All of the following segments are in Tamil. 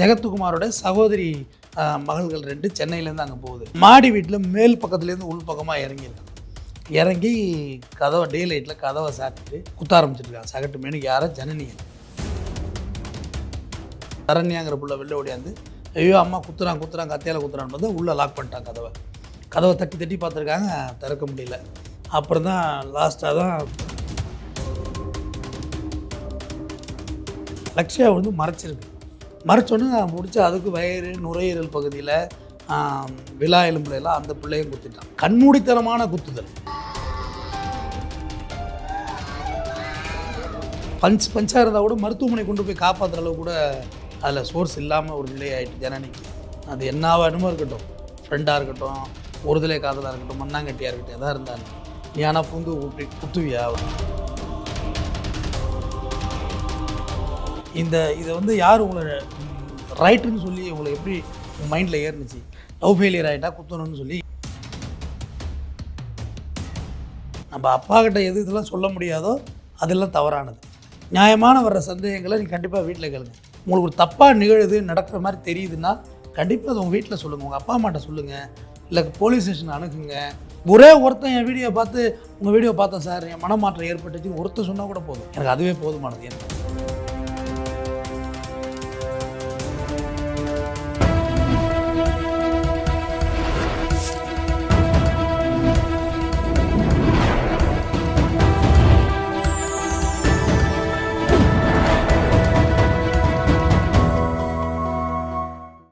ஜெகத்குமாரோட சகோதரி மகள்கள் ரெண்டு சென்னையிலேருந்து அங்கே போகுது. மாடி வீட்டில் மேல் பக்கத்துலேருந்து உள் பக்கமாக இறங்கியிருக்கான் இறங்கி கதவை டே லைட்டில் கதவை சாத்திட்டு குத்த ஆரம்பிச்சிருக்காங்க. சகட்டு மேனுக்கு யாரை ஜனனியன் சரண்யாங்கிற புள்ள வெளில ஓடியாந்து ஐயோ அம்மா குத்துறான் குத்துறான் கத்தையில் குத்துறான்னு வந்து உள்ளே லாக் பண்ணிட்டான் கதவை. கதவை தட்டி தட்டி பார்த்துருக்காங்க திறக்க முடியல. அப்புறம் தான் லாஸ்ட்டாக தான் லக்ஷயா வந்து மறைச்சிருக்கு. மறைச்சோன்னே முடிச்சு அதுக்கு வயிறு நுரையீரல் பகுதியில் விழா எலும்புல எல்லாம் அந்த பிள்ளையும் குத்திட்டான். கண்மூடித்தனமான குத்துதல். பஞ்ச் பஞ்சாக இருந்தால் கூட மருத்துவமனை கொண்டு போய் காப்பாற்றுற அளவு கூட அதில் சோர்ஸ் இல்லாமல் ஒரு நிலை ஆகிட்டு ஜனனிக்கு அது என்ன வேணுமோ இருக்கட்டும். ஃப்ரெண்டாக இருக்கட்டும் ஒருதலை காதலாக இருக்கட்டும் மண்ணாங்கட்டியாக இருக்கட்டும் எதாக இருந்தாலும் நீ ஆனால் பூந்து ஊட்டி குத்துவியா? இந்த இதை வந்து யார் உங்களை ரைட்டுன்னு சொல்லி உங்களை எப்படி மைண்டில் ஏறுனுச்சு? லவ் ஃபெயிலியர் ஆகிட்டா குத்தணும்னு சொல்லி. நம்ம அப்பா கிட்ட எது இதெல்லாம் சொல்ல முடியாதோ அதெல்லாம் தவறானது. நியாயமான வர்ற சந்தேகங்களை நீங்கள் கண்டிப்பாக வீட்டில் கேளுங்க. உங்களுக்கு ஒரு தப்பாக நிகழுது நடக்கிற மாதிரி தெரியுதுன்னா கண்டிப்பாக அதை உங்கள் வீட்டில் சொல்லுங்கள் உங்கள் அப்பா அம்மாட்ட சொல்லுங்கள் இல்லை போலீஸ் ஸ்டேஷன் அணுகுங்க. ஒரே ஒருத்தன் என் வீடியோ பார்த்து உங்கள் வீடியோ பார்த்தேன் சார். என் மனமாற்றம் ஏற்பட்டுச்சு ஒருத்தர் சொன்னால் கூட போதும். எனக்கு அதுவே போதுமானது. எனக்கு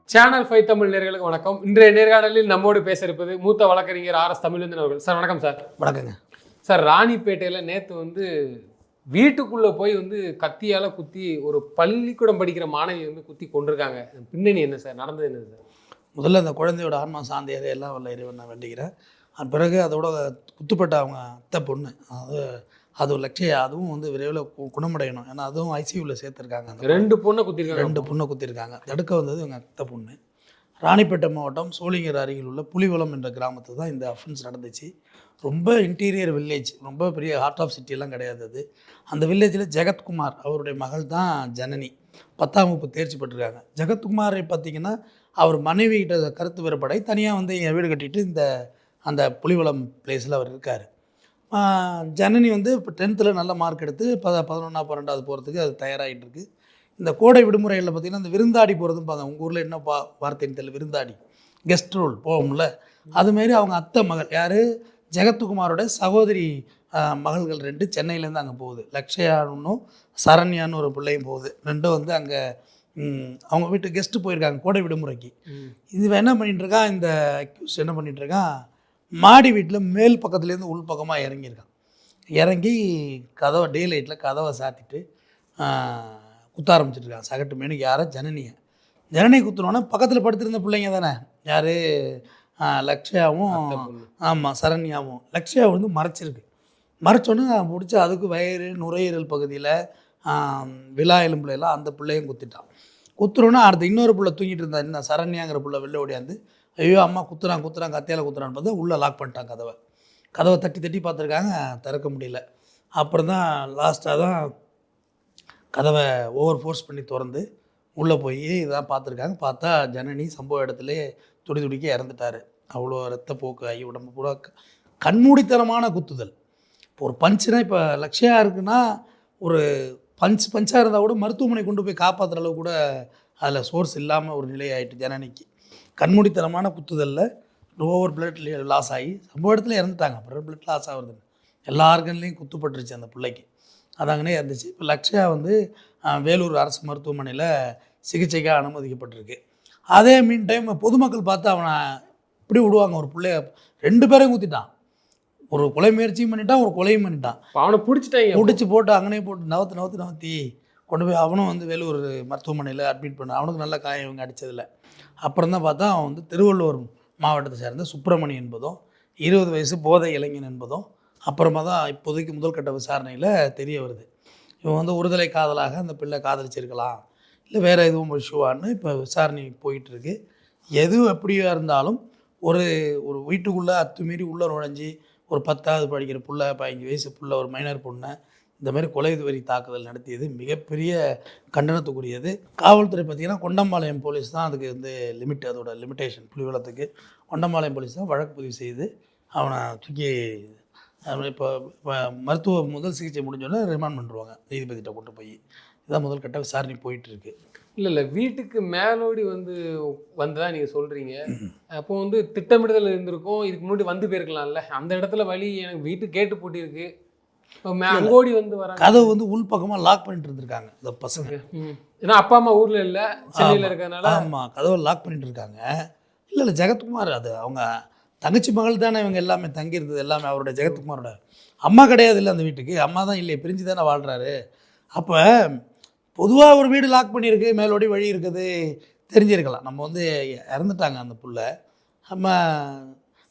சேனல் ஃபைவ் தமிழ் நேர்களுக்கு வணக்கம். இன்றைய நேர்காணலில் நம்மோடு பேச இருப்பது மூத்த வழக்கறிஞர் ஆர் எஸ் தமிழ்ந்தன் அவர்கள். சார் வணக்கம் சார். வணக்கங்க. சார் ராணிப்பேட்டையில் நேற்று வந்து வீட்டுக்குள்ளே போய் வந்து கத்தியால் குத்தி ஒரு பள்ளிக்கூடம் படிக்கிற மாணவி வந்து குத்தி கொண்டிருக்காங்க பின்னணி என்ன சார்? நடந்தது என்ன சார்? முதல்ல அந்த குழந்தையோட ஆன்மா சாந்தியதை எல்லாம் வல்ல இறைவன் நான் வேண்டிக்கிறேன் அது பிறகு அதோட குத்துப்பட்ட அவங்க அத்தை பொண்ணு. அது அது ஒரு லட்சிய அதுவும் வந்து விரைவில் குணமடையணும். ஏன்னா அதுவும் ஐசியூவில் சேர்த்துருக்காங்க ரெண்டு பொண்ணை. குத்திருக்காங்க. ரெண்டு பொண்ணை குத்திருக்காங்க. தடுக்க வந்தது இவங்க அத்தை பொண்ணு. ராணிப்பேட்டை மாவட்டம் சோளிங்கர் அருகில் உள்ள புலிவலம் என்ற கிராமத்தில் தான் இந்த அஃபென்ஸ் நடந்துச்சு. ரொம்ப இன்டீரியர் வில்லேஜ் ரொம்ப பெரிய ஹார்ட் ஆஃப் சிட்டியெல்லாம் கிடையாது அது. அந்த வில்லேஜில் ஜெகத்குமார் அவருடைய மகள் தான் ஜனனி. பத்தாம் வகுப்பு தேர்ச்சி பெற்றிருக்காங்க. ஜெகத்குமாரை பார்த்தீங்கன்னா அவர் மனைவி கிட்ட கருத்து வேறுபடை தனியாக வந்து என் வீடு கட்டிட்டு இந்த அந்த புலிவலம் பிளேஸில் அவர் இருக்கார். ஜனனி வந்து இப்போ டென்த்தில் நல்ல மார்க் எடுத்து ப பதினொன்றா பன்னெண்டாவது போகிறதுக்கு அது தயாராகிட்டு இருக்கு இந்த கோடை விடுமுறைகளில் பார்த்தீங்கன்னா இந்த விருந்தாடி போகிறதும் பாங்க உங்கள் ஊரில் என்ன பா வார்த்தைன்னு தெரியல விருந்தாடி. Guest role போவோம்ல. அதுமாரி அவங்க அத்தை மகள் யார்? ஜெகத்துக்குமாரோட சகோதரி மகள்கள் ரெண்டு சென்னையிலேருந்து அங்கே போகுது. லக்ஷயானும் சரண்யான்னு ஒரு பிள்ளையும் போகுது. ரெண்டும் வந்து அங்கே அவங்க வீட்டு கெஸ்ட்டு போயிருக்காங்க கோடை விடுமுறைக்கு. இது என்ன பண்ணிட்டு இருக்கான்? இந்த அக்யூஸ் என்ன பண்ணிட்டு இருக்கான்? மாடி வீட்டில் மேல் பக்கத்துலேருந்து உள் பக்கமாக இறங்கியிருக்கான். இறங்கி கதவை டே லைட்டில் கதவை சாத்திட்டு குத்த ஆரம்பிச்சிருக்கான் சகட்டு மேனுக்கு யாரை ஜனனியை. ஜனனி குத்துனோன்னா பக்கத்தில் படுத்திருந்த பிள்ளைங்க தானே. யார்? லக்ஷயாவும். ஆமாம் சரண்யாவும். லக்ஷயா வந்து மறைச்சிருக்கு. மறைச்சோன்னே முடிச்சு அதுக்கு வயிறு நுரையீரல் பகுதியில் விழா எலும்புல எல்லாம் அந்த பிள்ளையும் குத்திட்டான். குத்துறோன்னா அடுத்து இன்னொரு புள்ள தூங்கிட்டு இருந்தா. சரண்யாங்கிற புள்ள வெளில ஓடியாந்து ஐயோ அம்மா குத்துறான் குத்துறான் கத்தையால் குத்துறான்னு பார்த்தா உள்ளே லாக் பண்ணிட்டான் கதவை. கதவை தட்டி தட்டி பார்த்துருக்காங்க திறக்க முடியல. அப்புறம் தான் லாஸ்ட்டாக தான் கதவை ஓவர் ஃபோர்ஸ் பண்ணி திறந்து உள்ளே போய் இதான் பார்த்துருக்காங்க. பார்த்தா ஜனனி சம்பவ இடத்துலே துடி துடிக்க இறந்துட்டார். அவ்வளோ ரத்த போக்கு ஆகி உடம்பு பூரா க- கண்மூடித்தனமான குத்துதல். இப்போ ஒரு பஞ்சுனா இப்போ லட்சியா இருக்குன்னா ஒரு பஞ்ச் பஞ்சாக இருந்தால் கூட மருத்துவமனை கொண்டு போய் காப்பாற்றுற அளவு கூட அதில் சோர்ஸ் இல்லாமல் ஒரு நிலை ஆகிட்டு ஜனனிக்கு. கண்மூடித்தனமான குத்துதலில் ஓவர் பிளட் லாஸ் ஆகி சம்பவ இடத்துல இறந்துட்டாங்க. அப்புறம் பிளட் லாஸ் ஆகுறது எல்லா ஆர்கன்லேயும் குத்துப்பட்டுருச்சு அந்த பிள்ளைக்கு. அதாங்கனே இருந்துச்சு இப்போ லக்ஷயா வந்து வேலூர் அரசு மருத்துவமனையில் சிகிச்சைக்காக அனுமதிக்கப்பட்டிருக்கு. அதே மீன் டைம் பொதுமக்கள் பார்த்து அவனை இப்படி விடுவாங்க. ஒரு பிள்ளைய ரெண்டு பேரையும் குத்திட்டான். ஒரு கொலை முயற்சியும் பண்ணிட்டான் ஒரு கொலையும் பண்ணிட்டான். அவனை பிடிச்சிட்டாங்க. முடிச்சு போட்டு அங்கனே போட்டு நவத்து நவத்து நவத்தி கொண்டு போய் அவனும் வந்து வேலூர் மருத்துவமனையில் அட்மிட் பண்ண அவனுக்கு நல்ல காயம் இவங்க அடிச்சதில்ல அப்புறம் தான் பார்த்தா அவன் வந்து திருவள்ளூர் மாவட்டத்தை சேர்ந்த சுப்பிரமணி என்பதும் இருபது வயசு போதை இளைஞன் என்பதும் அப்புறமா தான் இப்போதைக்கு முதல் கட்ட விசாரணையில் தெரிய வருது. இவன் வந்து ஒருதலை காதலாக அந்த பிள்ளை காதலிச்சிருக்கலாம் இல்லை வேறு எதுவும் இஷ்யூவான்னு இப்போ விசாரணை போயிட்டுருக்கு. எது எப்படியாக இருந்தாலும் ஒரு ஒரு வீட்டுக்குள்ளே அத்துமீறி உள்ளே நுழைஞ்சி ஒரு பத்தாவது படிக்கிற புள்ள பதினஞ்சு வயசு புள்ள ஒரு மைனர் பொண்ணை இந்த மாதிரி கொலை வரி தாக்குதல் நடத்தியது மிகப்பெரிய கண்டனத்துக்குரியது. காவல்துறை பார்த்திங்கன்னா கொண்டம்பாளையம் போலீஸ் தான் அதுக்கு வந்து லிமிட் அதோட லிமிட்டேஷன் புலிவலத்துக்கு கொண்டம்பாளையம் போலீஸ் தான் வழக்கு பதிவு செய்து அவனை தூக்கி இப்போ இப்போ மருத்துவ முதல் சிகிச்சை முடிஞ்சோடனே ரிமாண்ட் பண்ணுவாங்க நீதிபதிகிட்ட கொண்டு போய். இதான் முதல் கட்ட விசாரணை போயிட்டு இருக்கு இல்லை இல்லை வீட்டுக்கு மேலோடி வந்து வந்ததா நீங்கள் சொல்கிறீங்க அப்போ வந்து திட்டமிடுதல் இருந்திருக்கும் இதுக்கு முன்னாடி வந்து போயிருக்கலாம்ல. அந்த இடத்துல வழி எனக்கு வீட்டு கேட்டு மே அங்கோடி வந்து வராங்க. கதவு வந்து உள்பக்கமாக லாக் பண்ணிட்டு இருந்திருக்காங்க இந்த பசங்க. ஏன்னா அப்பா அம்மா ஊரில் இல்லை சென்னையில் ஆமா. இருக்கறனால ஆமாம் கதவை லாக் பண்ணிட்டு இருக்காங்க. இல்லை இல்லை ஜெகத்குமார் அது அவங்க தங்கச்சி மகள் தானே இவங்க எல்லாமே தங்கியிருந்தது எல்லாமே அவரோட ஜெகத்குமாரோட. அம்மா கிடையாது இல்லை அந்த வீட்டுக்கு. அம்மா தான் இல்லையே பிரிஞ்சு தானே வாழ்கிறாரு அப்போ பொதுவாக ஒரு வீடு லாக் பண்ணியிருக்கு மேலோடி வழி இருக்குது. தெரிஞ்சிருக்கலாம். நம்ம வந்து இறந்துட்டாங்க அந்த புள்ள. நம்ம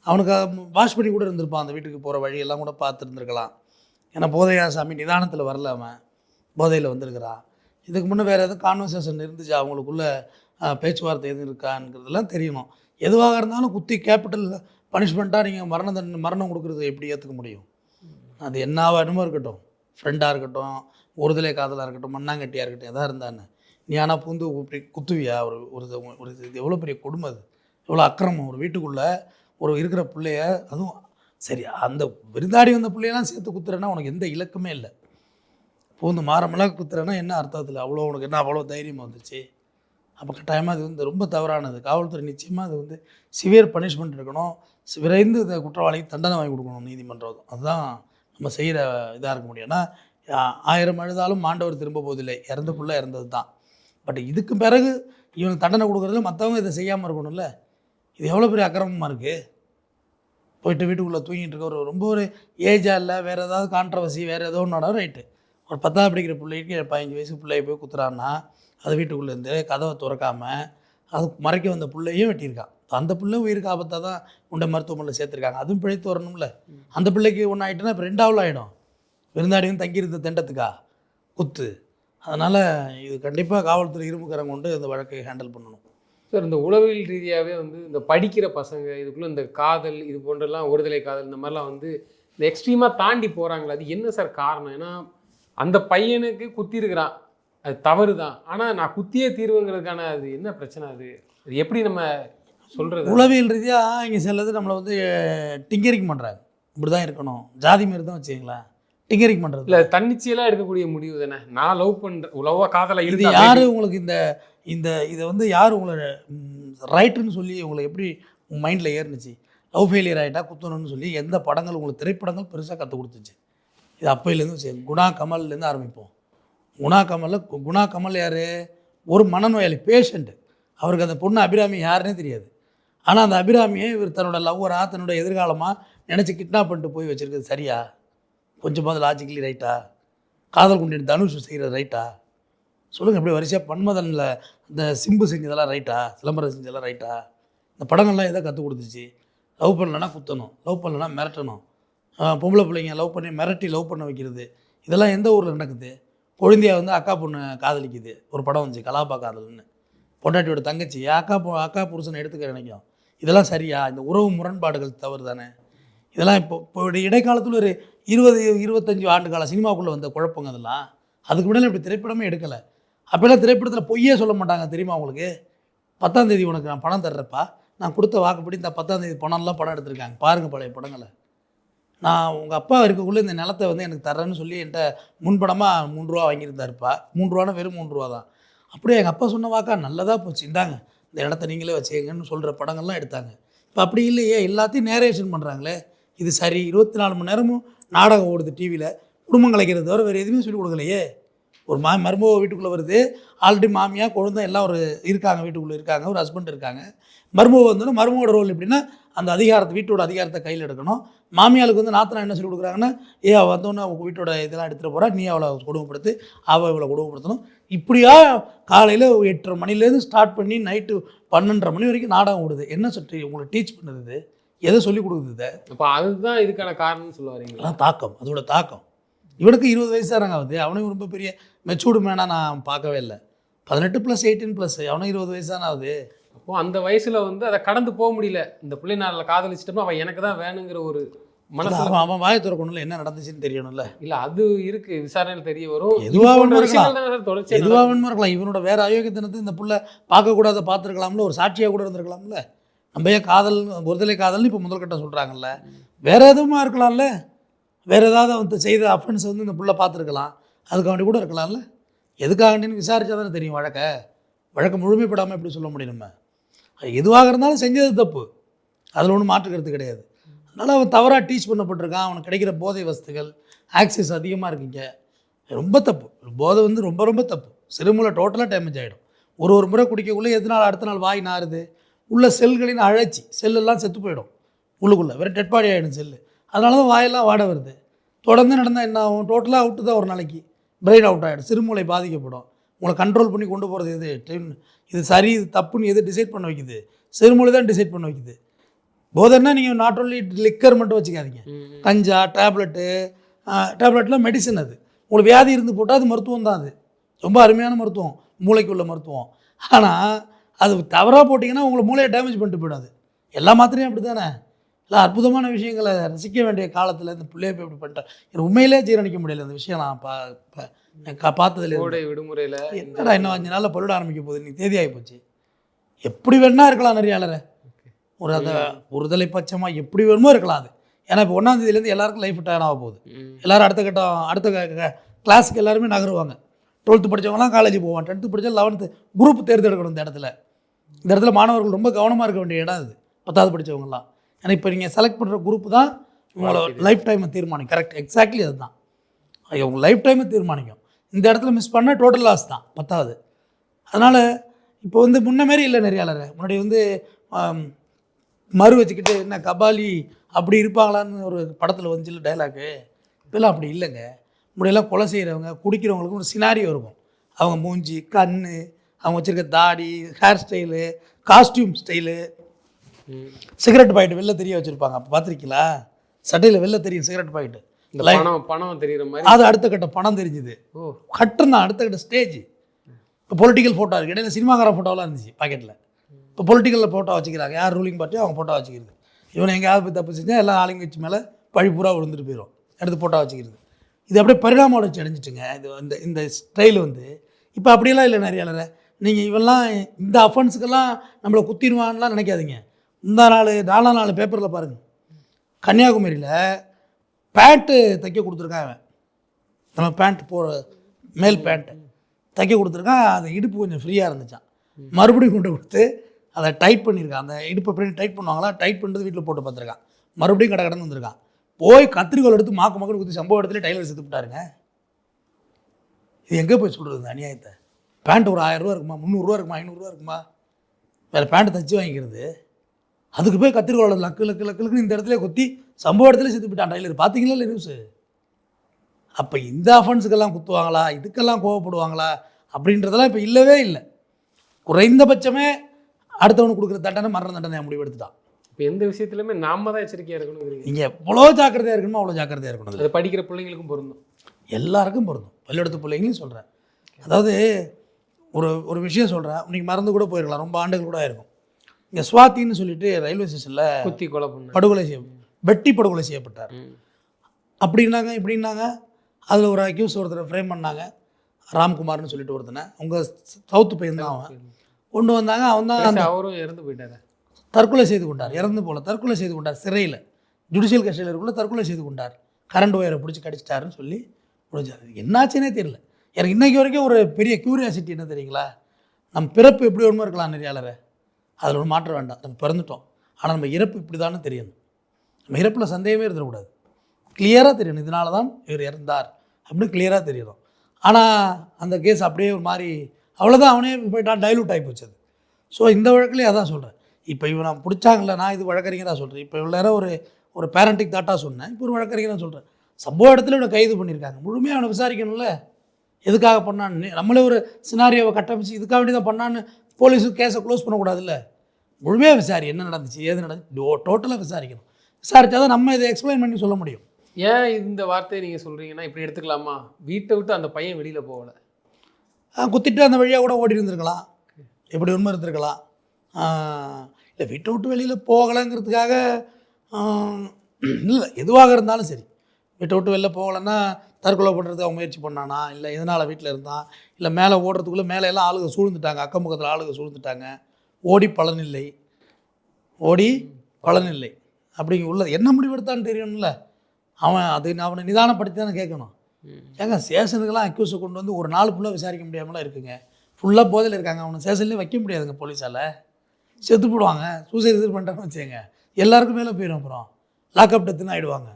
அவனுக்கு வாஷ் பண்ணி கூட இருந்திருப்பான் அந்த வீட்டுக்கு போகிற வழியெல்லாம் கூட பார்த்துருந்துருக்கலாம். ஏன்னா போதையா சாமி நிதானத்தில் வரல அவன். போதையில் வந்திருக்கிறான் இதுக்கு முன்னே வேறு எதுவும் கான்வர்சேஷன் இருந்துச்சு? அவங்களுக்குள்ள பேச்சுவார்த்தை எதுவும் இருக்காங்கிறதெல்லாம் தெரியணும். எதுவாக இருந்தாலும் குத்தி கேபிட்டல் பனிஷ்மெண்ட்டாக நீங்கள் மரண தண்டனை மரணம் கொடுக்குறது எப்படி ஏற்றுக்க முடியும்? அது என்ன வேணுமோ இருக்கட்டும். ஃப்ரெண்டாக இருக்கட்டும் ஒருதலை காதலாக இருக்கட்டும் மண்ணாங்கட்டியாக இருக்கட்டும் எதாக இருந்தான்னு நீ ஆனால் பூந்து இப்படி குத்துவியா? ஒரு ஒரு இது- ஒரு இது இது எவ்வளோ பெரிய கொடுமை அது. எவ்வளோ அக்கிரமம். ஒரு வீட்டுக்குள்ளே ஒரு இருக்கிற பிள்ளைய அதுவும் சரி அந்த விருந்தாடி வந்த பிள்ளையெல்லாம் சேர்த்து குத்துறேன்னா உனக்கு எந்த இலக்குமே இல்லை. பூந்து மாறமெல்லாம் குத்துறேன்னா என்ன அர்த்தத்தில்? அவ்வளோ உனக்கு என்ன அவ்வளோ தைரியம் வந்துச்சு? அப்போ கட்டாயமாக அது வந்து ரொம்ப தவறானது. காவல்துறை நிச்சயமாக அது வந்து சிவியர் பனிஷ்மெண்ட் இருக்கணும் விரைந்து இந்த குற்றவாளிக்கு தண்டனை வாங்கி கொடுக்கணும் நீதிமன்றம் அதுதான் நம்ம செய்கிற இதாக இருக்க முடியும். ஏன்னா ஆயிரம் அழுதாலும் மாண்டவர் திரும்ப போவதில்லை. இறந்த புள்ள இறந்தது தான் பட் இதுக்கு பிறகு இவனுக்கு தண்டனை கொடுக்குறதுல மற்றவங்க இதை செய்யாமல் இருக்கணும்ல? இது எவ்வளோ பெரிய அக்கிரமமாக இருக்குது போயிட்டு வீட்டுக்குள்ளே தூங்கிட்டு இருக்க ஒரு ரொம்ப ஒரு ஏஜாக இல்லை வேறு ஏதாவது கான்ட்ரவர்சி வேறு ஏதோ ஒன்றோட ரைட்டு ஒரு பத்தாவது படிக்கிற பிள்ளைக்கு பதினஞ்சு வயசு பிள்ளைய போய் குத்துறான்னா அது வீட்டுக்குள்ளேருந்து கதவை திறக்காமல் அது மறைக்க வந்த பிள்ளையும் வெட்டியிருக்கான். அந்த பிள்ளை உயிருக்கு ஆபத்தாக தான் உண்டை மருத்துவமனையில் சேர்த்துருக்காங்க. அதுவும் பிழைத்து வரணும்ல. அந்த பிள்ளைக்கு ஒன்று ஆகிட்டுன்னா இப்போ ரெண்டாவில் ஆகிடும் விருந்தாடியும் தங்கியிருந்த திண்டத்துக்கா? குத்து. அதனால் இது கண்டிப்பாக காவல்துறை இரும்புக்கரம் கொண்டு இந்த வழக்கை ஹேண்டில் பண்ணணும். சார் இந்த உளவியல் ரீதியாகவே வந்து இந்த படிக்கிற பசங்க இதுக்குள்ளே இந்த காதல் இது போன்றெல்லாம் ஒருதலை காதல் இந்த மாதிரிலாம் வந்து இந்த எக்ஸ்ட்ரீமாக தாண்டி போகிறாங்களே அது என்ன சார் காரணம்? ஏன்னா அந்த பையனுக்கு குத்தி இருக்கிறான் அது தவறு தான் ஆனால் நான் குத்தியே தீர்வுங்கிறதுக்கான அது என்ன பிரச்சனை அது? அது எப்படி நம்ம சொல்கிறது உளவியல் ரீதியாக இங்கே சிலது நம்மளை வந்து டிங்கரிங் பண்ணுறாங்க இப்படி தான் இருக்கணும். ஜாதி மாரி தான் வச்சுங்களேன் டிங்கரிங் பண்ணுறது இல்லை தன்னிச்சையெல்லாம் எடுக்கக்கூடிய முடிவு தானே? நான் லவ் பண்ணுறேன் உலவா காதலை இருந்து யார் உங்களுக்கு இந்த இந்த இதை வந்து யார் உங்களை ரைட்டுன்னு சொல்லி உங்களை எப்படி உங்கள் மைண்டில் ஏறுனுச்சு? லவ் ஃபெயிலியர் ஆகிட்டா குத்தணும்னு சொல்லி எந்த படங்கள் உங்களுக்கு திரைப்படங்கள் பெருசாக கற்றுக் கொடுத்துச்சு? இது அப்பையிலேருந்து சரி குணா கமல்லேருந்து ஆரம்பிப்போம். குணா கமலில் கு- குணா கமல் யார்? ஒரு மனநோயாளி பேஷண்ட்டு அவருக்கு அந்த பொண்ணு அபிராமி யாருன்னே தெரியாது. ஆனால் அந்த அபிராமியை இவர் தன்னோட லவ்வராக தன்னோட எதிர்காலமாக நினச்சி கிட்னாப் பண்ணிட்டு போய் வச்சிருக்கிறது சரியா? கொஞ்சமாவது லாஜிக்கலி ரைட்டா காதல் குண்டின் தனுஷ் செய்கிறது ரைட்டா சொல்லுங்கள் எப்படி வரிசையாக பன்மதனில் இந்த சிம்பு செஞ்சதெல்லாம் ரைட்டா சிலம்பரம் செஞ்சதெல்லாம் ரைட்டா இந்த படங்கள்லாம் எதை கற்றுக் கொடுத்துச்சு? லவ் பண்ணலன்னா குத்தணும். லவ் பண்ணலன்னா மிரட்டணும். பொம்பளை பிள்ளைங்க லவ் பண்ணி மிரட்டி லவ் பண்ண வைக்கிறது. இதெல்லாம் எந்த ஊரில் நடக்குது? கொழுந்தியா வந்து அக்கா பொண்ணு காதலிக்குது. ஒரு படம் வந்துச்சு கலாபா காதல்னு. பொண்டாட்டியோட தங்கச்சி அக்கா பொ- அக்கா புருஷனை எடுத்துக்க நினைக்கும்? இதெல்லாம் சரியா? இந்த உறவு முரண்பாடுகள் தவறு தானே இதெல்லாம் இப்போ இப்போ இடைக்காலத்தில் ஒரு இருபது இருபத்தஞ்சி ஆண்டு கால சினிமாக்குள்ளே வந்த குழப்பங்க அதெல்லாம். அதுக்கு முன்னாடி இப்படி திரைப்படமே எடுக்கலை. அப்போல்லாம் திரைப்படத்தில் பொய்யே சொல்ல மாட்டாங்க. தெரியுமா உங்களுக்கு? பத்தாம் தேதி உனக்கு நான் பணம் தர்றப்பா நான் கொடுத்த வாக்குப்படி இந்த பத்தாம் தேதி பணம்லாம் படம் எடுத்திருக்காங்க. பாருங்கள் பழைய படங்களை. நான் உங்கள் அப்பா இருக்கக்குள்ளே இந்த நிலத்தை வந்து எனக்கு தர்றேன்னு சொல்லி என்கிட்ட முன்படமாக மூணு ரூபா வாங்கியிருந்தாருப்பா. மூணு ரூபானா வெறும் மூணு ரூபா தான். அப்படியே எங்கள் அப்பா சொன்ன வாக்கா நல்லதாக போச்சு. இந்தாங்க இந்த இடத்த நீங்களே வச்சுக்கங்கன்னு சொல்கிற படங்கள்லாம் எடுத்தாங்க. இப்போ அப்படி இல்லையே எல்லாத்தையும் நேரேஷன் பண்ணுறாங்களே இது சரி இருபத்தி நாலு மணி நேரமும் நாடகம் ஓடுது டிவியில் குடும்பம் கலைக்கிறது தவிர வேறு எதுவுமே சொல்லிக் கொடுக்கலையே. ஒரு மா மருமக வீட்டுக்குள்ளே வருது. ஆல்ரெடி மாமியா குழந்தை எல்லாம் ஒரு இருக்காங்க வீட்டுக்குள்ளே இருக்காங்க ஒரு ஹஸ்பண்ட் இருக்காங்க. மருமக வந்தோன்னா மருமகோட ரோல் எப்படின்னா அந்த அதிகாரத்தை வீட்டோட அதிகாரத்தை கையில் எடுக்கணும். மாமியாளுக்கு வந்து நாத்தனா என்ன சொல்லி கொடுக்குறாங்கன்னா ஏ அவள் வந்தோன்னே அவங்க வீட்டோட இதெல்லாம் எடுத்துகிட்டு போகிறா நீ அவளை கொடுமைப்படுத்து அவள் இவளை கொடுமைப்படுத்தணும். இப்படியா காலையில் எட்டரை மணிலேருந்து ஸ்டார்ட் பண்ணி நைட்டு பன்னெண்டரை மணி வரைக்கும் நாடகம் ஓடுது. என்ன சொல்லி உங்களுக்கு டீச் பண்ணுது எதை சொல்லி கொடுக்குது இதை? அப்போ அதுதான் இதுக்கான காரணம்னு சொல்ல வரீங்களா? தாக்கம். அதோட தாக்கம். இவனுக்கு இருபது வயசு தானங்க ஆகுது. அவனும் ரொம்ப பெரிய மெச்சூர்டு மேனாக நான் பார்க்கவே இல்லை. பதினெட்டு ப்ளஸ் எயிட்டீன் ப்ளஸ் அவனும் இருபது வயசு தானே ஆகுது. அப்போ அந்த வயசுல வந்து அதை கடந்து போக முடியல. இந்த பிள்ளை நான் காதலிச்சிட்டோம்னா அவன் எனக்கு தான் வேணுங்கிற ஒரு மனசுல அவன் அவன் வாயை திறக்கணும்ல என்ன நடந்துச்சுன்னு தெரியணும்ல. இல்ல அது இருக்கு. விசாரணையில் தெரிய வரும். எதுவா இது போன்ற வேணுமா விஷயங்கள் தானே சார் தொடர்ச்சியா எதுவாக வேணுமா இருக்கலாம். இவனோட வேற அயோக்கியத்தனத்தை இந்த புள்ள பார்க்கக்கூடாத பார்த்துருக்கலாம்ல ஒரு சாட்சியாக கூட இருந்திருக்கலாம்ல. நம்ம ஏன் காதல் ஒருதலை காதல்னு இப்போ முதல் கட்டம் சொல்கிறாங்கல்ல வேற எதுவுமா இருக்கலாம்ல வேற ஏதாவது அவன் செய்த அஃபென்ஸ் வந்து இந்த புள்ள பார்த்துருக்கலாம். அதுக்காண்டி கூட இருக்கலாம்ல. எதுக்காகண்டின்னு விசாரித்தா தானே தெரியும் வழக்க? வழக்கு முழுமைப்படாமல் எப்படி சொல்ல முடியும் நம்ம? அது எதுவாக இருந்தாலும் செஞ்சது தப்பு. அதில் ஒன்றும் மாற்றுக்கிறது கிடையாது. அதனால் அவன் தவறாக டீச் பண்ணப்பட்டிருக்கான். அவனுக்கு கிடைக்கிற போதை வஸ்துகள் ஆக்சஸ் அதிகமாக இருக்குங்க. ரொம்ப தப்பு. போதை வந்து ரொம்ப ரொம்ப தப்பு. சிறுமூலை டோட்டலாக டேமேஜ் ஆகிடும் ஒரு ஒரு முறை குடிக்கக்குள்ளே எது நாள் அடுத்த நாள் வாய் நாறுது. உள்ள செல்களின் அழைச்சி செல்லெல்லாம் செத்து போயிடும். உள்ளுக்குள்ளே. வெறும் டெட் பாடி ஆகிடும் செல்லு அதனால தான் வாயெல்லாம் வாட வருது. தொடர்ந்து நடந்தால் என்ன ஆகும்? டோட்டலாக அவுட்டு தான் ஒரு நாளைக்கு. பிரெயின் அவுட் ஆகிடும் சிறுமூளை பாதிக்கப்படும். உங்களை கண்ட்ரோல் பண்ணி கொண்டு போகிறது எது? ட்ரெயின் இது சரி இது தப்புன்னு எது டிசைட் பண்ண வைக்குது? சிறுமூளை தான் டிசைட் பண்ண வைக்குது. போதைன்னா நீங்கள் நாட் ஒன்லி லிக்கர் மட்டும் வச்சுக்காதீங்க. கஞ்சா டேப்லெட்டு டேப்லெட்லாம் மெடிசன் அது. உங்களுக்கு வியாதி இருந்து போட்டால் அது மருத்துவம் தான் அது. ரொம்ப அருமையான மருத்துவம். மூளைக்கு உள்ள மருத்துவம். ஆனால் அது தவறாக போட்டிங்கன்னா உங்களை மூளையை டேமேஜ் பண்ணிட்டு போயிடாது எல்லா மாத்திரையும் அப்படி தானே எல்லாம் அற்புதமான விஷயங்களை ரசிக்க வேண்டிய காலத்தில் இந்த பிள்ளைய போய் இப்படி பண்ணிட்டேன் எனக்கு உண்மையிலே ஜீரணிக்க முடியல. இந்த விஷயம் நான் பா பா- பார்த்ததுல கோடை விடுமுறையில. என்னடா இன்னும் அஞ்சு நாளில் பல்லுட ஆரம்பிக்க போகுது? நீ தேதி ஆகி போச்சு. எப்படி வேணா இருக்கலாம் நிறையாளரை ஒரு அந்த ஒருதலை பட்சமாக எப்படி வேணுமோ இருக்கலாம் அது. ஏன்னா இப்போ ஒன்றாம் தேதியிலேருந்து எல்லாருக்கும் லைஃப் டயர்ன் ஆக போகுது. எல்லாரும் அடுத்த கட்டம் அடுத்த கிளாஸுக்கு எல்லாருமே நகருவாங்க. டுவெல்த்து படித்தவங்களாம் காலேஜ் போவான் டென்த்து படித்தா லெவன்த்து குரூப் தேர்ந்தெடுக்கணும் இந்த இடத்துல. இந்த இடத்துல மாணவர்கள் ரொம்ப கவனமாக இருக்க வேண்டிய இடம் இது பத்தாவது படித்தவங்கலாம் ஏன்னா இப்போ நீங்கள் செலக்ட் பண்ணுற குரூப் தான் உங்களோட லைஃப் டைமை தீர்மானிக்கும். கரெக்ட் எக்ஸாக்ட்லி அதுதான். அது உங்கள் லைஃப் டைமை தீர்மானிக்கும். இந்த இடத்துல மிஸ் பண்ண டோட்டல் லாஸ் தான். பத்தாவது. அதனால் இப்போ வந்து முன்ன மாரி இல்லை நிறையாளர் முன்னாடி வந்து மறு வச்சுக்கிட்டு என்ன கபாலி அப்படி இருப்பாங்களான்னு ஒரு படத்தில் வந்துச்சு டைலாக்கு இப்போல்லாம் அப்படி இல்லைங்க. முன்னாடியெல்லாம் கொலை செய்கிறவங்க குடிக்கிறவங்களுக்கு ஒரு சினாரியோ இருக்கும். அவங்க மூஞ்சி கண் அவங்க வச்சுருக்க தாடி hair style costume style. Cigarette packet வெளில தெரிய வச்சுருப்பாங்க. அப்போ பார்த்துருக்கீங்களா சட்டையில் வெளில தெரியும் சிகரெட் பாக்கெட்டு இந்த பணம் பணம் தெரியுற மாதிரி. அது அடுத்த கட்ட பணம் தெரிஞ்சுது. ஓ. கட்டம் தான் அடுத்த கட்ட ஸ்டேஜ் இப்போ பொலிட்டிக்கல் ஃபோட்டோ இருக்குது இடையில சினிமாக்கார ஃபோட்டோலாம் இருந்துச்சு பாக்கெட்டில் இப்போ பொலிட்டிக்கலில் ஃபோட்டோ வச்சுக்கிறாங்க. யார் ரூலிங் பார்ட்டியோ அவங்க ஃபோட்டோ வச்சுக்கிறது. இவனை எங்கேயாவது போய் தப்பு செஞ்சால் எல்லா ஆளுங்க வச்சு மேலே பழி பூரா விழுந்துட்டு போயிடும் எடுத்து ஃபோட்டோ வச்சுக்கிறது. இது அப்படியே பரிணாம வளர்ச்சி அடைஞ்சிட்டுங்க. இது இந்த இந்த ஸ்டைல் வந்து. இப்போ அப்படியெல்லாம் இல்லை நிறைய நீங்கள் இவெல்லாம் இந்த அஃபென்ஸுக்கெல்லாம் நம்மளை குத்திடுவான்லாம் நினைக்காதீங்க. இந்த நாள் நாலாம் நாலு பேப்பரில் பாருங்கள் கன்னியாகுமரியில் பேண்ட்டு தைக்க கொடுத்துருக்கான் அவன் நம்ம பேண்ட் போ மேல் பேண்ட்டு தைக்க கொடுத்துருக்கான். அந்த இடுப்பு கொஞ்சம் ஃப்ரீயாக இருந்துச்சான் மறுபடியும் கொண்டு கொடுத்து அதை டைட் பண்ணியிருக்கான். அந்த இடுப்பை பிரிண்ட் டைட் பண்ணுவாங்களா? டைட் பண்ணுறது வீட்டில் போட்டு பார்த்துருக்கான். மறுபடியும் கடை கடந்து வந்திருக்கான். போய் கத்திரிக்கோல் எடுத்து மாக்கு மக்கள் குத்தி சம்பவ இடத்துல டைலர் செத்துப்பிட்டாருங்க இது எங்கே போய் சொல்கிறது இந்த அநியாயத்தை? பேண்ட் ஒரு ஆயிரரூவா இருக்குமா? முந்நூறுரூவா இருக்குமா? ஐநூறுரூவா இருக்குமா? வேறு பேண்ட்டு தச்சு வாங்கிக்கிறது. அதுக்கு போய் கத்திரிக்கோள் லக்கு லக்கு லக்கு லக்குன்னு இந்த இடத்துல குத்தி சம்பவ இடத்துல செத்து போயிட்டான். டைலர் பார்த்தீங்களா இல்லை நியூஸு அப்போ இந்த அஃபென்ஸுக்கெல்லாம் குத்துவாங்களா? இதுக்கெல்லாம் கோவப்படுவாங்களா? அப்படின்றதெல்லாம் இப்போ இல்லவே இல்லை. குறைந்தபட்சமே அடுத்தவனுக்கு கொடுக்குற தண்டனை மரண தண்டனை முடிவெடுத்துட்டான். இப்போ எந்த விஷயத்துலையுமே நாம தான் எச்சரிக்கையா இருக்கணுங்கிறீங்க நீங்கள் எவ்வளோ ஜாக்கிரதையாக இருக்கணுமோ அவ்வளோ ஜாக்கிரதையாக இருக்கணும். அது படிக்கிற பிள்ளைங்களுக்கும் பொருந்தும். எல்லாருக்கும் பொருந்தும். பள்ளிக்கூடத்து பிள்ளைங்களையும் சொல்கிறேன் அதாவது ஒரு ஒரு விஷயம் சொல்கிறேன் இன்னைக்கு மறந்து கூட போயிருக்கலாம். ரொம்ப ஆண்டுகள் கூட ஆயிருக்கும். இங்கே சுவாத்தின்னு சொல்லிட்டு ரயில்வே ஸ்டேஷனில் குத்தி கொலை பண்ண படுகொலை செய்ய வெட்டி படுகொலை செய்யப்பட்டார். அப்படின்னாங்க இப்படின்னாங்க அதில் ஒரு அக்யூஸ் ஒருத்தரை ஃப்ரேம் பண்ணாங்க. ராம்குமார்னு சொல்லிட்டு ஒருத்தனை. உங்கள் சவுத்து பையன் தான் அவன். கொண்டு வந்தாங்க அவன் தான் அவரும் இறந்து போயிட்டாரு. தற்கொலை செய்து கொண்டார். இறந்து போல தற்கொலை செய்து கொண்டார். சிறையில். ஜுடிஷியல் கஸ்டடியில் இருக்குள்ள தற்கொலை செய்து கொண்டார். கரண்ட் ஒயரை பிடிச்சி கடிச்சிட்டாருன்னு சொல்லி முடிஞ்சார் என்னாச்சுன்னே தெரியல. எனக்கு இன்னைக்கு வரைக்கும் ஒரு பெரிய க்யூரியாசிட்டி என்ன தெரியுங்களா? நம்ம பிறப்பு எப்படி ஒன்றும் இருக்கலாம் நிறையாளரை. அதில் ஒன்றும் மாற்ற வேண்டாம். நம்ம பிறந்துட்டோம். ஆனால் நம்ம இறப்பு இப்படி தானே தெரியணும். நம்ம இறப்பில் சந்தேகமே இருந்துடக்கூடாது. கிளியராக தெரியணும். இதனால தான் இவர் இறந்தார் அப்படின்னு கிளியராக தெரியணும். ஆனால் அந்த கேஸ் அப்படியே ஒரு மாதிரி அவ்வளோதான் அவனே போயிட்டான் டைலூட் ஆகி போச்சு ஸோ இந்த வழக்குலேயே அதான் சொல்கிறேன் இப்போ இவனை பிடிச்சாங்கள நான் இது வழக்கறிஞராக சொல்கிறேன் இப்போ இவ்வளோ நேரம் ஒரு ஒரு பேரண்டிக் தாட்டாக சொன்னேன். இப்போ ஒரு வழக்கறிஞராக சொல்கிறேன் சம்பவ இடத்துல இவனை கைது பண்ணியிருக்காங்க. முழுமையாக அவனை விசாரிக்கணும்ல. எதுக்காக பண்ணான்னு. நம்மளே ஒரு சினாரியோவை கட்டமைச்சு இதுக்காக வேண்டி தான் பண்ணான்னு போலீஸு கேஸை க்ளோஸ் பண்ணக்கூடாதுல்ல? முழுமையாக விசாரி என்ன நடந்துச்சு ஏது நடந்துச்சு? டோட்டலாக விசாரிக்கணும். விசாரிச்சா தான் நம்ம இதை எக்ஸ்பிளைன் பண்ணி சொல்ல முடியும். ஏன் இந்த வார்த்தையை நீங்க சொல்றீங்கன்னா இப்படி எடுத்துக்கலாமா? வீட்டை விட்டு அந்த பையன் வெளியில போகல. குத்திட்டு அந்த வழியாக கூட ஓடி இருந்திருக்கலாம். எப்படி உண்மை இருந்திருக்கலாம். இல்லை வீட்டை விட்டு வெளியில் போகலைங்கிறதுக்காக இல்லை எதுவாக இருந்தாலும் சரி. வீட்டை விட்டு வெளில போகலன்னா தற்கொலை பண்ணுறதுக்கு அவன் முயற்சி பண்ணானா? இல்லை எதனால் வீட்டில் இருந்தான்? இல்லை மேலே ஓடுறதுக்குள்ளே மேலே எல்லாம் ஆளுங்க சூழ்ந்துட்டாங்க. அக்கம் பக்கத்தில் ஆளுங்க சூழ்ந்துட்டாங்க. ஓடி பலனில்லை ஓடி பலனில்லை அப்படிங்க உள்ள என்ன முடிவெடுத்தான்னு தெரியணும்ல. அவன் அது அவனை நிதானப்படுத்தி தானே கேட்கணும் ஏங்க ஸ்டேஷனுக்கெல்லாம் அக்யூஸை கொண்டு வந்து ஒரு நாள் ஃபுல்லாக விசாரிக்க முடியாமலாம் இருக்குங்க. ஃபுல்லாக போதையில் இருக்காங்க. அவனை ஸ்டேஷன்லேயே வைக்க முடியாதுங்க போலீஸால். செத்து போடுவாங்க. சூசைட் இது பண்ணிட்டான்னு வச்சுங்க எல்லாருக்கும் மேலே போயிடும் அப்புறம். லாக்அப் டெத்துன்னு ஆகிடுவாங்க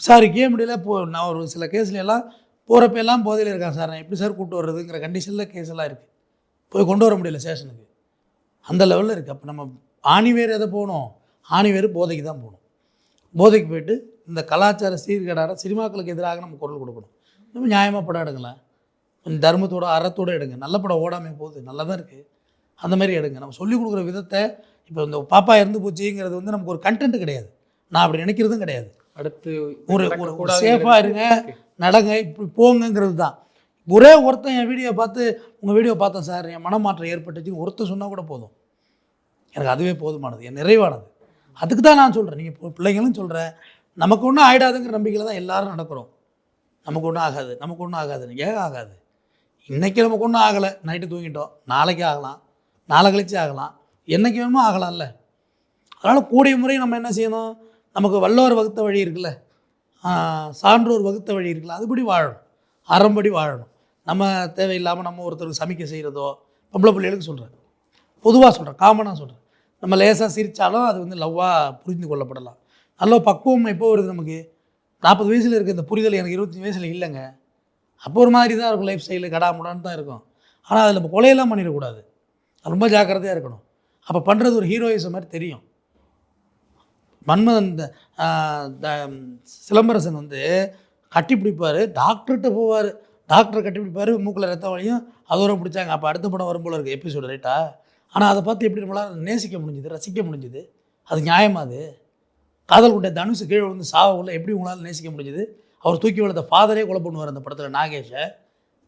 விசாரிக்கவே முடியல போ நான் ஒரு சில கேஸ்ல எல்லாம் போகிறப்ப எல்லாம் போதையில் இருக்கான் சார். நான் எப்படி சார் கூப்பிட்டு வர்றதுங்கிற கண்டிஷனில் கேஸ் எல்லாம் இருக்குது போய் கொண்டு வர முடியல ஸ்டேஷனுக்கு அந்த லெவலில் இருக்குது அப்போ நம்ம ஆணி வேறு எதை போகணும்? ஆணி வேறு போதைக்கு தான் போகணும். போதைக்கு போயிட்டு இந்த கலாச்சார சீர்கேடார சினிமாக்களுக்கு எதிராக நம்ம குரல் கொடுக்கணும். நம்ம நியாயமாக படம் எடுங்களேன். கொஞ்சம் தர்மத்தோட அறத்தோட எடுங்க. நல்ல படம் ஓடாமல் போகுது. நல்லா தான் இருக்குது அந்த மாதிரி எடுங்க. நம்ம சொல்லிக் கொடுக்குற விதத்தை இப்போ இந்த பாப்பா இறந்து போச்சுங்கிறது வந்து நமக்கு ஒரு கண்டென்ட் கிடையாது. நான் அப்படி நினைக்கிறதும் கிடையாது. அடுத்து ஒரு ஒரு சேஃபாக இருங்க நடங்க இப்படி போங்கங்கிறது தான். ஒரே ஒருத்தன் என் வீடியோ பார்த்து உங்கள் வீடியோ பார்த்தேன் சார் என் மனமாற்றம் ஏற்பட்டுச்சுன்னு ஒருத்தர் சொன்னால் கூட போதும். எனக்கு அதுவே போதுமானது. என் நிறைவானது. அதுக்கு தான் நான் சொல்கிறேன் நீங்கள் பிள்ளைங்களும் சொல்கிறேன் நமக்கு ஒன்றும் ஆகிடாதுங்கிற நம்பிக்கையில் தான் எல்லாரும் நடக்கிறோம். நமக்கு ஒன்றும் ஆகாது. நமக்கு ஒன்றும் ஆகாது. ஏன் ஆகாது? இன்றைக்கி நமக்கு ஒன்றும் ஆகலை. நைட்டு தூங்கிட்டோம். நாளைக்கு ஆகலாம். நாளை கழிச்சு ஆகலாம். என்னைக்கு வேணுமோ ஆகலாம்ல. அதனால் கூடிய முறை நம்ம என்ன செய்யணும்? நமக்கு வல்லோர் வகுத்த வழி இருக்குல்ல? சான்றோர் வகுத்த வழி இருக்குல்ல? அதுபடி வாழணும். அறம்படி வாழணும். நம்ம தேவையில்லாமல் நம்ம ஒருத்தருக்கு சமைக்க செய்கிறதோ பொம்பளை பிள்ளைகளுக்கு சொல்கிறேன் பொதுவாக சொல்கிறேன் காமனாக சொல்கிறேன் நம்ம லேசாக சிரித்தாலும் அது வந்து லவ்வாக புரிந்து கொள்ளப்படலாம். நல்ல பக்குவம் எப்போ வருது நமக்கு? நாற்பது வயசில் இருக்க இந்த புரிதல் எனக்கு இருபத்தஞ்சி வயசில் இல்லைங்க. அப்போ ஒரு மாதிரி தான் இருக்கும் லைஃப் ஸ்டைலு கடாமுடான்னு தான் இருக்கும். ஆனால் அதில் நம்ம கொலையெல்லாம் பண்ணிடக்கூடாது. ரொம்ப ஜாக்கிரதையாக இருக்கணும். அப்போ பண்ணுறது ஒரு ஹீரோயிசம் மாதிரி தெரியும். மன்மதன் இந்த, த- சிலம்பரசன் வந்து கட்டி பிடிப்பார். டாக்டர்கிட்ட போவார். டாக்டர் கட்டி பிடிப்பார். மூக்கில் ரத்த வழியும் அதோட பிடிச்சாங்க. அப்போ அடுத்த படம் வரும் போல எபிசோடு ரைட்டா ஆனால் அதை பார்த்து எப்படி நம்மளால் நேசிக்க முடிஞ்சுது ரசிக்க முடிஞ்சுது? அது நியாயமா அது? காதல் கொண்ட தனுசு கீழே விழுந்து சாவ உள்ள எப்படி உங்களால் நேசிக்க முடிஞ்சுது? அவர் தூக்கி வளர்த்த ஃபாதரே கொலை பண்ணுவார் அந்த படத்தில் நாகேஷை.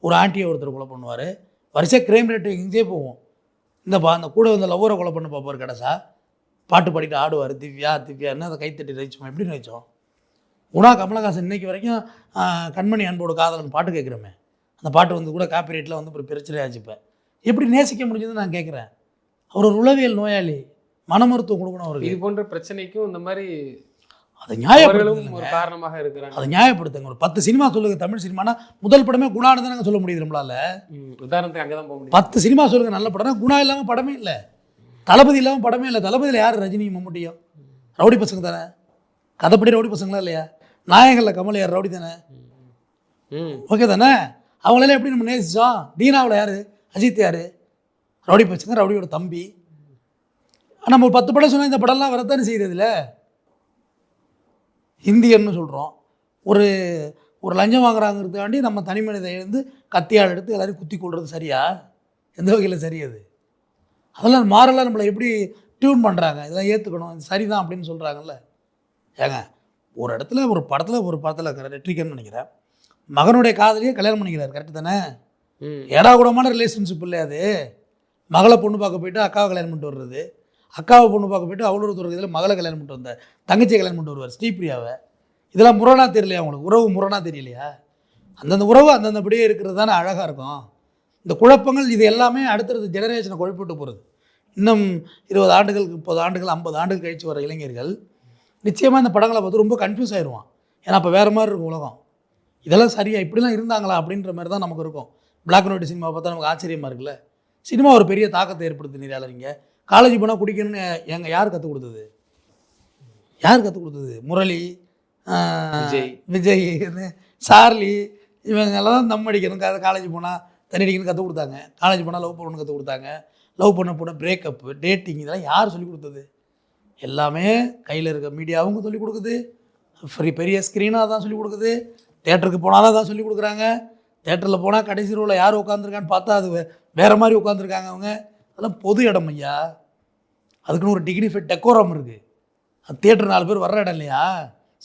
ஒரு ஆண்டியை ஒருத்தர் கொலை பண்ணுவார். வரிசையாக கிரைம் ரேட்டு இங்கே போவோம் இந்த பா அந்த கூட வந்த லவ்வரை கொலை பண்ண பார்ப்பார் கடைசா. பாட்டு பாடிட்டு ஆடுவார் திவ்யா திவ்யான்னு அதை கைத்தட்டி ரசிச்சோம்? எப்படி ரசித்தோம் குணா கமலஹாசன் இன்னைக்கு வரைக்கும் கண்மணி அன்போடு காதலன் பாட்டு கேட்குறோமே. அந்த பாட்டு வந்து கூட காப்பிரைட்டில் வந்து ஒரு பிரச்சனை ஆச்சுப்பேன் எப்படி நேசிக்க முடிஞ்சதுன்னு நான் கேட்குறேன். அவர் ஒரு உளவியல் நோயாளி மன மருத்துவம் கொடுக்கணும் அவருக்கு. இது போன்ற பிரச்சனைக்கும் இந்த மாதிரி அதை அவர்களும் நியாயப்படுத்துங்க ஒரு காரணமாக இருக்கிறாங்க. அதை நியாயப்படுத்துங்க. ஒரு பத்து சினிமா சொல்லுங்க தமிழ் சினிமானா முதல் படமே குணான்னு தானே சொல்ல முடியுது நம்மளால. உதாரணத்துக்கு அங்கதான் போக முடியும். பத்து சினிமா சொல்லுங்க நல்ல படம்னா குணா இல்லாமல் படமே இல்லை. தளபதி இல்லாமல் படமே இல்லை. தளபதியில் யார் ரஜினி மம்முட்டியும் ரவுடி பசங்க தானே? கதைப்படி ரவுடி பசங்களா இல்லையா? நாயகனில் கமல் யார்? ரவுடி தானே? ஓகே தானே? அவங்களெல்லாம் எப்படி நம்ம நேசிச்சோம்? தீனாவில் யார்? அஜித் யார்? ரவுடி பசங்க ரவுடியோட தம்பி. நம்ம ஒரு பத்து படம் சொன்னால் இந்த படம்லாம் வரத்தானே செய்யுது இதில் இந்தியன்னு சொல்கிறோம் ஒரு ஒரு லஞ்சம் வாங்குறாங்கிறதுக்காண்டி நம்ம தனி மனிதன் எழுந்து கத்தியால் எடுத்து எல்லாரையும் குத்தி கொள்வது சரியா? எந்த வகையில் சரி அது? அதெல்லாம் மாறலாம் நம்மளை எப்படி டியூன் பண்ணுறாங்க இதெல்லாம் ஏற்றுக்கணும் இது சரிதான் அப்படின்னு சொல்கிறாங்கல்ல ஏங்க ஒரு இடத்துல ஒரு படத்தில் ஒரு படத்தில் ரெட்ரிக்கன்னு நினைக்கிறேன். மகனுடைய காதலியே கல்யாணம் பண்ணிக்கிறார் கரெக்டு தானே? ஏடா கூடமான ரிலேஷன்ஷிப் இல்லையா அது? மகளை பொண்ணு பார்க்க போயிட்டு அக்காவை கல்யாணம் பண்ணிட்டு வர்றது. அக்காவை பொண்ணு பார்க்க போயிட்டு அவளோட ஒரு இதில் மகளை கல்யாணம் பண்ணிட்டு வந்த தங்கச்சியை கல்யாணம் பண்ணிட்டு வருவார் ஸ்ரீபிரியாவை. இதெல்லாம் முரணா தெரியலையா உங்களுக்கு? உறவு முரணா தெரியலையா? அந்தந்த உறவு அந்தந்தபடியே இருக்கிறது தானே அழகாக இருக்கும். இந்த குழப்பங்கள் இது எல்லாமே அடுத்தடுத்த ஜெனரேஷனை குழப்பிட்டு போகிறது இன்னும் இருபது ஆண்டுகள் முப்பது ஆண்டுகள் ஐம்பது ஆண்டுகள் கழித்து வர இளைஞர்கள் நிச்சயமாக இந்த படங்களை பார்த்து ரொம்ப கன்ஃபியூஸ் ஆயிடுவான் ஏன்னா அப்போ வேறு மாதிரி இருக்கும் உலகம். இதெல்லாம் சரியா? இப்படிலாம் இருந்தாங்களா? அப்படின்ற மாதிரி தான் நமக்கு இருக்கும். பிளாக் அண்ட் ஒயிட் சினிமா பார்த்தா நமக்கு ஆச்சரியமாக இருக்குல்ல? சினிமா ஒரு பெரிய தாக்கத்தை ஏற்படுத்தி நீராளரிங்க காலேஜ் போனால் குடிக்கணும்னு எங்க யார் கற்றுக் கொடுத்தது? யார் கற்றுக் கொடுத்தது? முரளி விஜய். விஜய் சார்லி இவங்கெல்லாம் தம் அடிக்கணும். காலேஜ் போனால் தண்ணி கற்றுக் கொடுத்தாங்க. காலேஜ் போனால் லவ் பண்ணணும் கற்றுக் கொடுத்தாங்க. லவ் பண்ண போன பிரேக்கப்பு டேட்டிங் இதெல்லாம் யார் சொல்லிக் கொடுத்தது? எல்லாமே கையில் இருக்க மீடியாவும் சொல்லிக் கொடுக்குது. ஃப்ரீ பெரிய ஸ்க்ரீனாக தான் சொல்லிக் கொடுக்குது. தேட்டருக்கு போனாலும் தான் சொல்லிக் கொடுக்குறாங்க. தேட்டரில் போனால் கடைசி ரூவில் யார் உட்காந்துருக்கான்னு பார்த்தா அது வேறு மாதிரி உட்காந்துருக்காங்க அவங்க. அதெல்லாம் பொது இடம் ஐயா. அதுக்குன்னு ஒரு டிகினிஃபைட் டெக்கோரம் இருக்குது அது தேட்டர் நாலு பேர் வர்ற இடம் இல்லையா?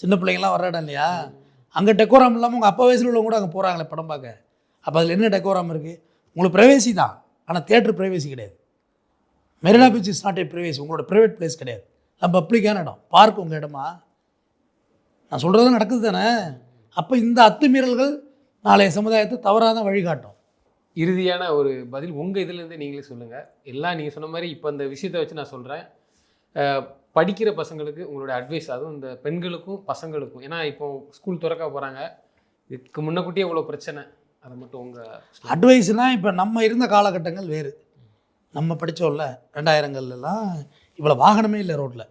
சின்ன பிள்ளைங்கள்லாம் வர்ற இடம் இல்லையா? அங்கே டெக்கோரம் இல்லாமல் உங்கள் அப்பா வயசில் உள்ளவங்க கூட அங்கே போகிறாங்களே படம் பார்க்க. அப்போ அதில் என்ன டெக்கோரம் இருக்குது உங்களுக்கு ப்ரைவேசி தான். ஆனால் தேட்டர் ப்ரைவேசி கிடையாது. Marina beach is not a privacy உங்களோட ப்ரைவேட் பிளேஸ் கிடையாது. அது பப்ளிக்கான இடம். பார்க் உங்கள் இடமா? நான் சொல்கிறது நடக்குது தானே? அப்போ இந்த அத்துமீறல்கள் நாளைய சமுதாயத்தை தவறாக தான் வழிகாட்டும். இறுதியான ஒரு பதில் உங்கள் இதுலேருந்து நீங்களே சொல்லுங்கள் எல்லாம் நீங்கள் சொன்ன மாதிரி இப்போ இந்த விஷயத்தை வச்சு நான் சொல்கிறேன் படிக்கிற பசங்களுக்கு உங்களோட அட்வைஸ் அதுவும் இந்த பெண்களுக்கும் பசங்களுக்கும். ஏன்னா இப்போ ஸ்கூல் திறக்க போகிறாங்க இதுக்கு முன்னக்கூட்டியே இவ்வளோ பிரச்சனை. அதை மட்டும் உங்கள் அட்வைஸ்னால் இப்போ நம்ம இருந்த காலகட்டங்கள் வேறு. நம்ம படித்தோம்ல ரெண்டாயிரங்கள்லாம் இவ்வளோ வாகனமே இல்லை ரோட்டில்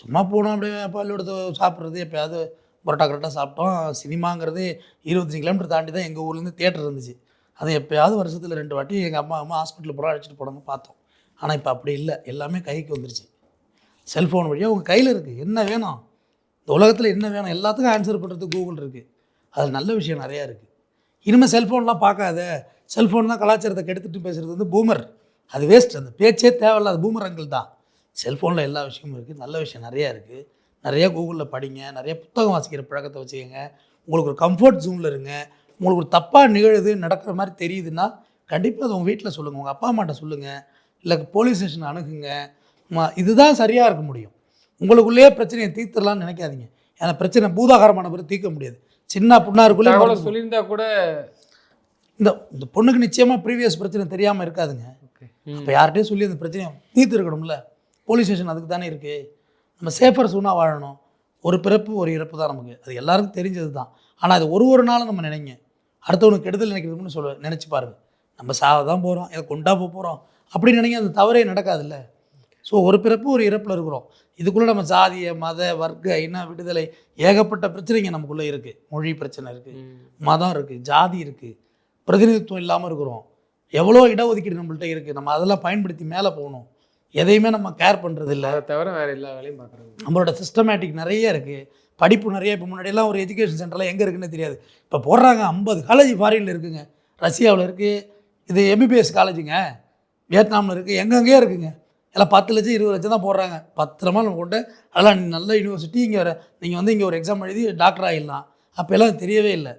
சும்மா போனோம் அப்படியே பள்ளிக்கூடத்தை சாப்பிட்றது எப்போயாவது பரோட்டா கரெக்டாக சாப்பிட்டோம். சினிமாங்கிறது இருபத்தஞ்சி கிலோமீட்டர் தாண்டி தான் எங்கள் ஊர்லேருந்து தேட்டர் இருந்துச்சு. அது எப்போயாவது வருஷத்தில் ரெண்டு வாட்டி எங்கள் அம்மா அம்மா ஹாஸ்பிட்டல் போகிறோம் அழைச்சிட்டு போனாங்க பார்த்தோம். ஆனால் இப்போ அப்படி இல்லை. எல்லாமே கைக்கு வந்துருச்சு. செல்ஃபோன் வழியாக உங்கள் கையில் இருக்குது என்ன வேணும்? இந்த உலகத்தில் என்ன வேணும்? எல்லாத்துக்கும் ஆன்சர் பண்ணுறதுக்கு கூகுள் இருக்குது அதில் நல்ல விஷயம் நிறையா இருக்குது இனிமேல் செல்ஃபோன்லாம் பார்க்காத. செல்ஃபோன் தான் கலாச்சாரத்தை கெடுத்துட்டு பேசுகிறது வந்து பூமர் அது வேஸ்ட் அந்த பேச்சே தேவையில்லாத பூமரங்கள் தான். செல்ஃபோனில் எல்லா விஷயமும் இருக்குது நல்ல விஷயம் நிறையா இருக்குது நிறைய கூகுளில் படிங்க. நிறைய புத்தகம் வாசிக்கிற பழக்கத்தை வச்சுக்கோங்க. உங்களுக்கு ஒரு கம்ஃபர்ட் ஜூனில் இருங்க. உங்களுக்கு ஒரு தப்பாக நிகழுது நடக்கிற மாதிரி தெரியுதுன்னா கண்டிப்பாக அது உங்கள் வீட்டில் சொல்லுங்கள் உங்கள் அப்பா அம்மாட்ட சொல்லுங்கள் இல்லை போலீஸ் ஸ்டேஷன் அணுகுங்க. இதுதான் சரியாக இருக்க முடியும். உங்களுக்குள்ளேயே பிரச்சனையை தீர்த்துடலாம்னு நினைக்காதீங்க. ஏன்னா பிரச்சனை பூதாகாரமான பிறகு தீர்க்க முடியாது. சின்ன புண்ணாருக்குள்ளே சொல்லியிருந்தா கூட இந்த இந்த பொண்ணுக்கு நிச்சயமாக ப்ரீவியஸ் பிரச்சனை தெரியாமல் இருக்காதுங்க. இப்போ யார்கிட்டயும் சொல்லி அந்த பிரச்சனையை தீர்த்து இருக்கணும்ல. போலீஸ் ஸ்டேஷன் அதுக்கு தானே இருக்குது நம்ம சேஃபர் சூனாக வாழணும். ஒரு பிறப்பு ஒரு இறப்பு தான் நமக்கு. அது எல்லாருக்கும் தெரிஞ்சது தான். ஆனால் அது ஒரு ஒரு நாளும் நம்ம நினைங்க. அடுத்தவனுக்கு கெடுதல் நினைக்கிறதுன்னு சொல்ல நினச்சி பாருங்க. நம்ம சாவ தான் போகிறோம் இதை கொண்டா போக போகிறோம் அப்படி நினைங்க அது தவறே நடக்காதுல்ல. ஸோ ஒரு பிறப்பு ஒரு இறப்பில் இருக்கிறோம். இதுக்குள்ளே நம்ம சாதிய மத வர்க்க இன விடுதலை ஏகப்பட்ட பிரச்சனைங்க நமக்குள்ளே இருக்குது மொழி பிரச்சனை இருக்குது மதம் இருக்குது ஜாதி இருக்குது பிரதிநிதித்துவம் இல்லாமல் இருக்கிறோம். எவ்வளோ இடஒதுக்கீடு நம்மள்ட்ட இருக்குது நம்ம அதெல்லாம் பயன்படுத்தி மேலே போகணும். எதையுமே நம்ம கேர் பண்ணுறதில்ல அதை தவிர வேற எல்லா வேலையும் பார்க்குறாங்க நம்மளோட சிஸ்டமேட்டிக் நிறைய இருக்குது படிப்பு நிறைய. இப்போ முன்னாடியெல்லாம் ஒரு எஜுகேஷன் சென்டர்லாம் எங்கே இருக்குன்னு தெரியாது. இப்போ போடுறாங்க ஐம்பது காலேஜ் ஃபாரினில் இருக்குங்க. ரஷ்யாவில் இருக்குது இது எம்பிபிஎஸ் காலேஜுங்க வியட்நாமில் இருக்குது எங்கெங்கேயோ இருக்குங்க. எல்லாம் பத்து லட்சம் இருபது லட்சம் தான் போடுறாங்க. பத்திரமா நம்ம கொண்டு அதெல்லாம் நல்ல யூனிவர்சிட்டி இங்கே வர. நீங்கள் வந்து இங்கே ஒரு எக்ஸாம் எழுதி டாக்டர் ஆகிடலாம் அப்போல்லாம் அது தெரியவே இல்லை.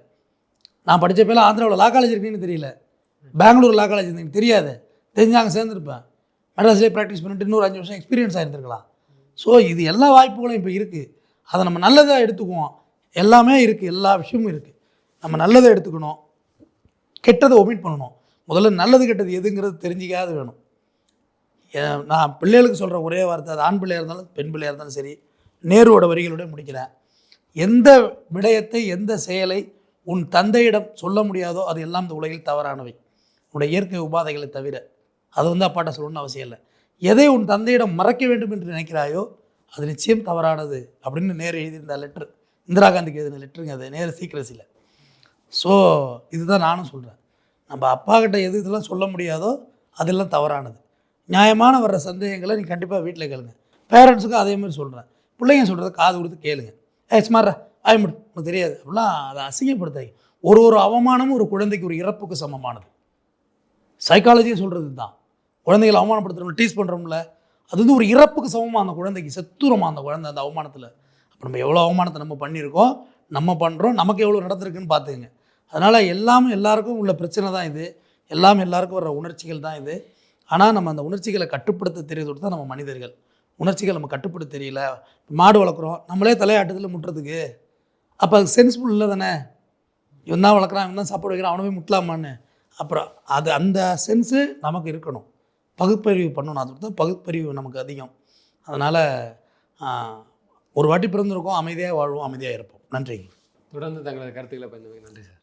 நான் படித்தப்பெல்லாம் ஆந்திராவில் லா காலேஜ் இருக்குன்னு தெரியல. பெங்களூர் லா காலேஜ் எனக்கு தெரியாது. தெரிஞ்சாங்க சேர்ந்துருப்பேன். மெட்ராஸ்லேயே ப்ராக்டிஸ் பண்ணிட்டு இன்னொரு அஞ்சு வருஷம் எக்ஸ்பீரியன்ஸ் ஆகிருந்துருக்கலாம் ஸோ இது எல்லா வாய்ப்புகளும் இப்போ இருக்குது அதை நம்ம நல்லதாக எடுத்துக்குவோம். எல்லாமே இருக்குது எல்லா விஷயமும் இருக்குது நம்ம நல்லதை எடுத்துக்கணும். கெட்டதை ஒமிட் பண்ணணும். முதல்ல நல்லது கெட்டது எதுங்கிறது தெரிஞ்சிக்காது வேணும். நான் பிள்ளைகளுக்கு சொல்கிற ஒரே வார்த்தை அது ஆண் பிள்ளையாக இருந்தாலும் பெண் பிள்ளையாக இருந்தாலும் சரி நேருவோட வரிகளோட முடிக்கிறேன். எந்த விடயத்தை எந்த செயலை உன் தந்தையிடம் சொல்ல முடியாதோ அது எல்லாம் இந்த உலகில் தவறானவை. உன்னுடைய இயற்கை உபாதைகளை தவிர அது வந்து அப்பாட்ட சொல்லணும்னு அவசியம் இல்லை. எதை உன் தந்தையிடம் மறைக்க வேண்டும் என்று நினைக்கிறாயோ அது நிச்சயம் தவறானது அப்படின்னு நேரு எழுதியிருந்த லெட்ரு இந்திரா காந்திக்கு எழுதின லெட்டருங்க அது நேரு சீக்கிரசியில் ஸோ இதுதான் நானும் சொல்கிறேன் நம்ம அப்பா கிட்ட எது இதெல்லாம் சொல்ல முடியாதோ அதெல்லாம் தவறானது. நியாயமான வர்ற சந்தேகங்களை நீ கண்டிப்பாக வீட்டில் கேளுங்க. பேரண்ட்ஸுக்கும் அதே மாதிரி சொல்கிறேன் பிள்ளைங்க சொல்கிறத காது கொடுத்து கேளுங்க. ஏ ஸ்மாரா ஆய் முடி உனக்கு தெரியாது. அப்படிலாம் அதை அசிங்கப்படுத்தாங்க ஒரு ஒரு அவமானமும் ஒரு குழந்தைக்கு ஒரு இறப்புக்கு சமமானது. சைக்காலஜியும் சொல்கிறது தான் குழந்தைகளை அவமானப்படுத்துறோம் டீஸ் பண்ணுறோம்ல அது வந்து ஒரு இறப்புக்கு சமமாக அந்த குழந்தைக்கு செத்துரமாக அந்த குழந்தை அந்த அவமானத்தில். அப்போ நம்ம எவ்வளோ அவமானத்தை நம்ம பண்ணியிருக்கோம் நம்ம பண்ணுறோம் நமக்கு எவ்வளோ நடந்திருக்குன்னு பார்த்துங்க அதனால் எல்லாமே எல்லாருக்கும் உள்ள பிரச்சனை தான் இது. எல்லாம் எல்லாருக்கும் வர உணர்ச்சிகள் தான் இது. ஆனால் நம்ம அந்த உணர்ச்சிகளை கட்டுப்படுத்த தெரியறது தான் நம்ம மனிதர்கள். உணர்ச்சிகள் நம்ம கட்டுப்படுத்த தெரியல. மாடு வளர்க்குறோம். நம்மளே தலையாட்டுதில் முட்டுறதுக்கு. அப்போ அது சென்ஸ்ஃபுல் இல்லை தானே? இவன் தான் வளர்க்குறான் இவன் தான் சாப்பாடு வைக்கிறான் அவனை முட்டலாமான்னு. அப்புறம் அது அந்த சென்ஸு நமக்கு இருக்கணும். பகுப்பறிவு பண்ணணும். அது தான் பகுப்பறிவு நமக்கு அதிகம். அதனால் ஒரு வாட்டி பிறந்திருக்கோம் அமைதியாக வாழ்வோம் அமைதியாக இருப்போம். நன்றி தொடர்ந்து தங்களது கருத்துக்களை பயந்து நன்றி சார்.